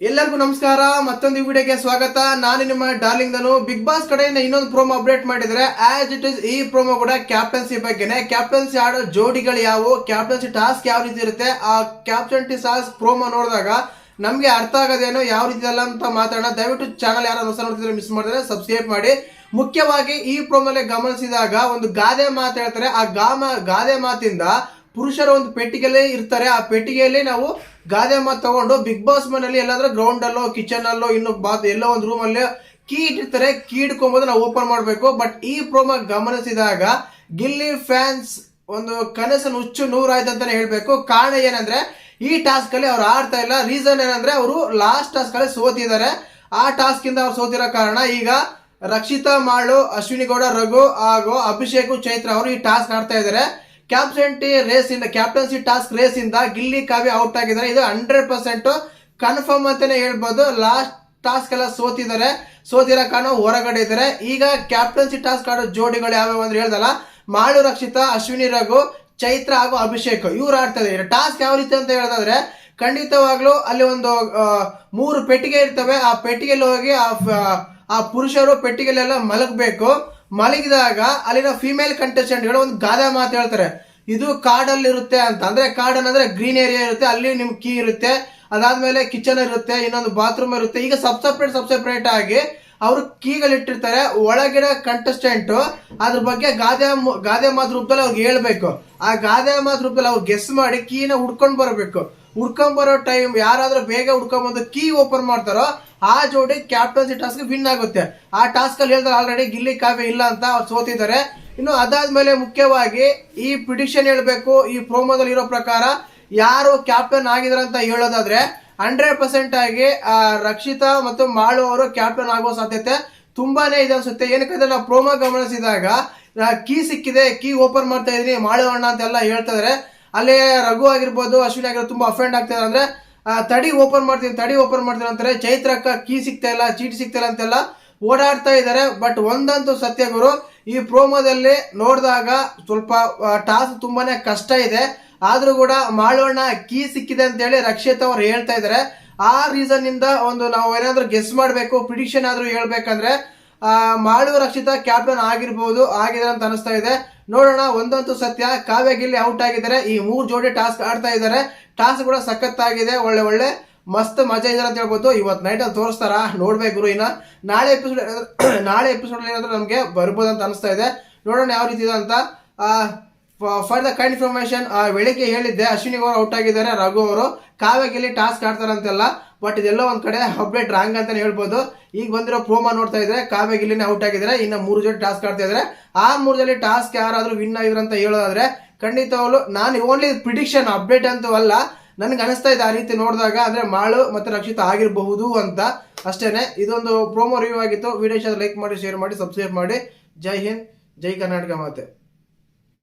ಎಲ್ಲರಿಗೂ ನಮಸ್ಕಾರ, ಮತ್ತೊಂದು ವಿಡಿಯೋಗೆ ಸ್ವಾಗತ. ನಾನು ನಿಮ್ಮ ಡಾರ್ಲಿಂಗ್ ನಾನು ಬಿಗ್ ಬಾಸ್ ಕಡೆಯಿಂದ ಇನ್ನೊಂದು ಪ್ರೋಮೋ ಅಪ್ಡೇಟ್ ಮಾಡಿದರೆ ಆಸ್ ಇಟ್ ಇಸ್ ಈ ಪ್ರೋಮೋ ಕೂಡ ಕ್ಯಾಪ್ಟನ್ಸಿ ಬಗ್ಗೆನೆ. ಕ್ಯಾಪ್ಟನ್ಸಿ ಆಡೋ ಜೋಡಿಗಳು ಯಾವುವು ಕ್ಯಾಪ್ಟನ್ಸಿ ಟಾಸ್ಕ್ ಯಾವ ರೀತಿ ಇರುತ್ತೆ, ಆ ಕ್ಯಾಪ್ಟನ್ಸಿ ಸಾಸ್ ಪ್ರೋಮೋ ನೋಡಿದಾಗ ನಮಗೆ ಅರ್ಥ ಆಗೋದೇನು ಯಾವ ರೀತಿ ಅಲ್ಲ ಅಂತ ಮಾತಾಡೋಣ. ದಯವಿಟ್ಟು ಚಾನಲ್ ಯಾರು ಹೊಸ ನೋಡ್ತಿದ್ರೆ ಮಿಸ್ ಮಾಡಿದ್ರೆ ಸಬ್ಸ್ಕ್ರೈಬ್ ಮಾಡಿ. ಮುಖ್ಯವಾಗಿ ಈ ಪ್ರೋಮೋಲೆ ಗಮನಿಸಿದಾಗ ಒಂದು ಗಾದೆ ಮಾತು ಹೇಳ್ತಾರೆ. ಆ ಗಾಮ ಗಾದೆ ಮಾತಿಂದ ಪುರುಷರ ಒಂದು ಪೆಟ್ಟಿಗೆಲ್ಲೇ ಇರ್ತಾರೆ. ಆ ಪೆಟ್ಟಿಗೆಯಲ್ಲಿ ನಾವು ಗಾದೆ ಮಾತು ತಗೊಂಡು ಬಿಗ್ ಬಾಸ್ ಮನೆಯಲ್ಲಿ ಎಲ್ಲಾದ್ರೂ ಗ್ರೌಂಡ್ ಅಲ್ಲೋ ಕಿಚನ್ ಅಲ್ಲೋ, ಇನ್ನು ಬಾತ್ ಎಲ್ಲೋ ಒಂದು ರೂಮ್ ಅಲ್ಲಿ ಕೀ ಇಟ್ಟಿರ್ತಾರೆ. ಕೀ ಇಟ್ಕೊಂಬೋದು ನಾವು ಓಪನ್ ಮಾಡಬೇಕು. ಬಟ್ ಈ ಪ್ರೋಮ ಗಮನಿಸಿದಾಗ ಗಿಲ್ಲಿ ಫ್ಯಾನ್ಸ್ ಒಂದು ಕನಸನ್ನು ಹುಚ್ಚು ನೂರಾಯ್ತು ಅಂತಾನೆ ಹೇಳ್ಬೇಕು. ಕಾರಣ ಏನಂದ್ರೆ ಈ ಟಾಸ್ಕ್ ಅಲ್ಲಿ ಅವ್ರು ಆಡ್ತಾ ಇಲ್ಲ. ರೀಸನ್ ಏನಂದ್ರೆ ಅವರು ಲಾಸ್ಟ್ ಟಾಸ್ಕ್ ಅಲ್ಲಿ ಸೋತಿದ್ದಾರೆ. ಆ ಟಾಸ್ಕ್ ಇಂದ ಅವ್ರು ಸೋತಿರೋ ಕಾರಣ ಈಗ ರಕ್ಷಿತಾ, ಮಾಳು, ಅಶ್ವಿನಿ ಗೌಡ, ರಘು ಹಾಗೂ ಅಭಿಷೇಕ್, ಚೈತ್ರ ಅವರು ಈ ಟಾಸ್ಕ್ ಆಡ್ತಾ ಇದ್ದಾರೆ. ಕ್ಯಾಪ್ಟನ್ಸಿ ರೇಸ್ ಇಂದ ಕ್ಯಾಪ್ಟನ್ಸಿ ಟಾಸ್ಕ್ ರೇಸ್ ಇಂದ ಗಿಲ್ಲಿ ಕಾವ್ಯ ಔಟ್ ಆಗಿದ್ದಾರೆ. ಇದು ಹಂಡ್ರೆಡ್ ಪರ್ಸೆಂಟ್ ಕನ್ಫರ್ಮ್ ಅಂತಾನೆ ಹೇಳ್ಬೋದು. ಲಾಸ್ಟ್ ಟಾಸ್ಕ್ ಎಲ್ಲ ಸೋತಿದ್ದಾರೆ. ಸೋತಿರೋ ಕಾರಣ ಹೊರಗಡೆ ಇದ್ದಾರೆ. ಈಗ ಕ್ಯಾಪ್ಟನ್ಸಿ ಟಾಸ್ಕ್ ಆಡೋ ಜೋಡಿಗಳು ಯಾವ್ಯಾವ ಅಂದ್ರೆ ಹೇಳ್ದಲ್ಲ, ಮಾಳು ರಕ್ಷಿತ, ಅಶ್ವಿನಿ ರಘು, ಚೈತ್ರ ಹಾಗೂ ಅಭಿಷೇಕ್. ಇವ್ರು ಆಡ್ತಾ ಇದ್ದಾರೆ. ಟಾಸ್ಕ್ ಯಾವ ರೀತಿ ಅಂತ ಹೇಳಿದ್ರೆ ಖಂಡಿತವಾಗ್ಲೂ ಅಲ್ಲಿ ಒಂದು ಮೂರು ಪೆಟ್ಟಿಗೆ ಇರ್ತವೆ. ಆ ಪೆಟ್ಟಿಗೆಯಲ್ಲಿ ಹೋಗಿ ಆ ಪುರುಷರು ಪೆಟ್ಟಿಗೆಲೆಲ್ಲ ಮಲಗಬೇಕು. ಮಲಗಿದಾಗ ಅಲ್ಲಿನ ಫಿಮೇಲ್ ಕಂಟೆಸ್ಟೆಂಟ್ಗಳು ಒಂದು ಗಾದೆ ಮಾತು ಹೇಳ್ತಾರೆ. ಇದು ಕಾಡಲ್ಲಿ ಇರುತ್ತೆ ಅಂತ. ಅಂದ್ರೆ ಕಾಡನ್ ಅಂದ್ರೆ ಗ್ರೀನ್ ಏರಿಯಾ ಇರುತ್ತೆ, ಅಲ್ಲಿ ನಿಮ್ ಕೀ ಇರುತ್ತೆ, ಅದಾದ್ಮೇಲೆ ಕಿಚನ್ ಇರುತ್ತೆ, ಇನ್ನೊಂದು ಬಾತ್ರೂಮ್ ಇರುತ್ತೆ. ಈಗ ಸಬ್ ಸಪ್ರೇಟ್ ಸಬ್ ಸಪ್ರೇಟ್ ಆಗಿ ಅವರು ಕೀಗಳಿಟ್ಟಿರ್ತಾರೆ ಒಳಗಿನ ಕಂಟೆಸ್ಟೆಂಟ್ ಅದ್ರ ಬಗ್ಗೆ ಗಾದೆ ಗಾದೆ ಮಾತು ರೂಪದಲ್ಲಿ ಅವ್ರಿಗೆ ಹೇಳ್ಬೇಕು. ಆ ಗಾದೆ ಮಾತು ರೂಪದಲ್ಲಿ ಅವ್ರು ಗೆಸ್ ಮಾಡಿ ಕೀನ ಹುಡ್ಕೊಂಡು ಬರಬೇಕು. ಹುಡ್ಕೊಂಡ್ ಬರೋ ಟೈಮ್ ಯಾರಾದ್ರೂ ಬೇಗ ಹುಡ್ಕೊಂಬಂದು ಕೀ ಓಪನ್ ಮಾಡ್ತಾರೋ, ಆ ಜೋಡಿ ಕ್ಯಾಪ್ಟನ್ಸಿ ಟಾಸ್ಕ್ ವಿನ್ ಆಗುತ್ತೆ. ಆ ಟಾಸ್ಕ್ ಅಲ್ಲಿ ಹೇಳ್ತಾರೆ ಆಲ್ರೆಡಿ ಗಿಲ್ಲಿ ಕಾವ್ಯ ಇಲ್ಲ ಅಂತ ಅವ್ರು ಸೋತಿದ್ದಾರೆ. ಇನ್ನು ಅದಾದ್ಮೇಲೆ ಮುಖ್ಯವಾಗಿ ಈ ಪ್ರಿಡಿಕ್ಷನ್ ಹೇಳಬೇಕು, ಈ ಪ್ರೋಮೋದಲ್ಲಿ ಇರೋ ಪ್ರಕಾರ ಯಾರು ಕ್ಯಾಪ್ಟನ್ ಆಗಿದಾರೆ ಅಂತ ಹೇಳೋದಾದ್ರೆ ಹಂಡ್ರೆಡ್ ಪರ್ಸೆಂಟ್ ಆಗಿ ರಕ್ಷಿತಾ ಮತ್ತು ಮಾಳು ಅವರು ಕ್ಯಾಪ್ಟನ್ ಆಗುವ ಸಾಧ್ಯತೆ ತುಂಬಾನೇ ಇದೆ ಅನ್ಸುತ್ತೆ. ಏನಕ್ಕಂದ್ರೆ ನಾವು ಪ್ರೋಮೋ ಗಮನಿಸಿದಾಗ ಕೀ ಸಿಕ್ಕಿದೆ ಕೀ ಓಪನ್ ಮಾಡ್ತಾ ಇದೀನಿ, ಮಾಳು ಅಣ್ಣ ಅಂತೆಲ್ಲ ಹೇಳ್ತಾ ಇದಾರೆ. ಅಲ್ಲಿ ರಘು ಆಗಿರ್ಬೋದು, ಅಶ್ವಿನಿ ಆಗಿರ್ಬೋದು, ತುಂಬಾ ಅಫೆಂಡ್ ಆಗ್ತಾ ಅಂದ್ರೆ ತಡಿ ಓಪನ್ ಮಾಡ್ತೀನಿ, ತಡಿ ಓಪನ್ ಮಾಡ್ತೀನಿ ಅಂತಾರೆ. ಚೈತ್ರಕ್ಕ ಕೀ ಸಿಗ್ತಾ ಇಲ್ಲ ಚೀಟಿ ಸಿಗ್ತಾ ಇಲ್ಲ ಅಂತೆಲ್ಲ ಓಡಾಡ್ತಾ ಇದ್ದಾರೆ. ಬಟ್ ಒಂದಂತೂ ಸತ್ಯ ಗುರು, ಈ ಪ್ರೋಮೋದಲ್ಲಿ ನೋಡಿದಾಗ ಸ್ವಲ್ಪ ಟಾಸ್ ತುಂಬಾನೇ ಕಷ್ಟ ಇದೆ. ಆದರೂ ಕೂಡ ಮಾಳೋಣ ಕೀ ಸಿಕ್ಕಿದೆ ಅಂತೇಳಿ ರಕ್ಷಿತ್ ಅವ್ರು ಹೇಳ್ತಾ ಇದ್ದಾರೆ. ಆ ರೀಸನ್ ಇಂದ ಒಂದು ನಾವು ಏನಾದ್ರೂ ಗೆಸ್ ಮಾಡಬೇಕು ಪ್ರಿಡಿಕ್ಷನ್ ಆದ್ರೂ ಹೇಳ್ಬೇಕಂದ್ರೆ ಮಾಳು ರಕ್ಷಿತಾ ಕ್ಯಾಪ್ಟನ್ ಆಗಿರ್ಬೋದು ಆಗಿದೆ ಅಂತ ಅನಿಸ್ತಾ ಇದೆ. ನೋಡೋಣ, ಒಂದಂತೂ ಸತ್ಯ. ಕಾವ್ಯ ಗಿಲ್ಲಿ ಔಟ್ ಆಗಿದ್ದಾರೆ. ಈ ಮೂರು ಜೋಡಿ ಟಾಸ್ಕ್ ಆಡ್ತಾ ಇದ್ದಾರೆ. ಟಾಸ್ಕ್ ಕೂಡ ಸಖತ್ತಾಗಿದೆ. ಒಳ್ಳೆ ಒಳ್ಳೆ. ಮಸ್ತ್ ಮಜಾ ಇದೆ ಅಂತ ಹೇಳ್ಬೋದು. ಇವತ್ತು ನೈಟ್ ಅಲ್ಲಿ ತೋರಿಸ್ತಾರ? ನೋಡ್ಬೇಕು ಇನ್ನ. ನಾಳೆ ಎಪಿಸೋಡ್ ನಾಳೆ ಎಪಿಸೋಡ್ ಏನಾದ್ರೂ ನಮಗೆ ಬರ್ಬೋದು ಅಂತ ಅನಿಸ್ತಾ ಇದೆ. ನೋಡೋಣ ಯಾವ ರೀತಿ ಇದೆ ಅಂತ. ಫಾರ್ ದ ಕೈಂಡ್ ಇನ್ಫಾರ್ಮೇಶನ್ ಬೆಳಿಗ್ಗೆ ಹೇಳಿದ್ದೆ. ಅಶ್ವಿನಿ ಅವರು ಔಟ್ ಆಗಿದ್ದಾರೆ. ರಘು ಅವರು. ಕಾವ್ಯ ಗಿಲ್ಲಿ ಟಾಸ್ಕ್ ಆಡ್ತಾರಂತೆಲ್ಲ. ಬಟ್ ಇದೆಲ್ಲ ಒಂದ್ ಕಡೆ ಅಪ್ಡೇಟ್ ರಾಂಗ್ ಅಂತಾನೆ ಹೇಳ್ಬೋದು. ಈಗ ಬಂದಿರೋ ಪ್ರೋಮಾ ನೋಡ್ತಾ ಇದ್ರೆ, ಕಾವ್ಯ ಗಿಲ್ಲಿನೇ ಔಟ್ ಆಗಿದ್ದಾರೆ ಇನ್ನು ಮೂರು ಜೊತೆ ಟಾಸ್ಕ್ ಆಡ್ತಾ ಇದ್ದಾರೆ ಆ ಮೂರದಲ್ಲಿ ಟಾಸ್ಕ್ ಯಾರಾದ್ರೂ ವಿನ್ ಆಗಿದ್ರು ಅಂತ ಹೇಳೋದಾದ್ರೆ ಖಂಡಿತವಾಗ್ಲು ನಾನು ಓನ್ಲಿ ಪ್ರಿಡಿಕ್ಷನ್ ಅಪ್ಡೇಟ್ ಅಂತೂ ಅಲ್ಲ, ನನ್ಗೆ ಅನಿಸ್ತಾ ಇದೆ ಆ ರೀತಿ ನೋಡಿದಾಗ, ಅಂದ್ರೆ ಮಾಳು ಮತ್ತೆ ರಕ್ಷಿತ ಆಗಿರಬಹುದು ಅಂತ. ಅಷ್ಟೇನೆ, ಇದೊಂದು ಪ್ರೋಮೋ ರಿವ್ಯೂ ಆಗಿತ್ತು. ವಿಡಿಯೋ ಲೈಕ್ ಮಾಡಿ ಶೇರ್ ಮಾಡಿ ಸಬ್ಸ್ಕ್ರೈಬ್ ಮಾಡಿ. ಜೈ ಹಿಂದ್, ಜೈ ಕರ್ನಾಟಕ ಮಾತೆ.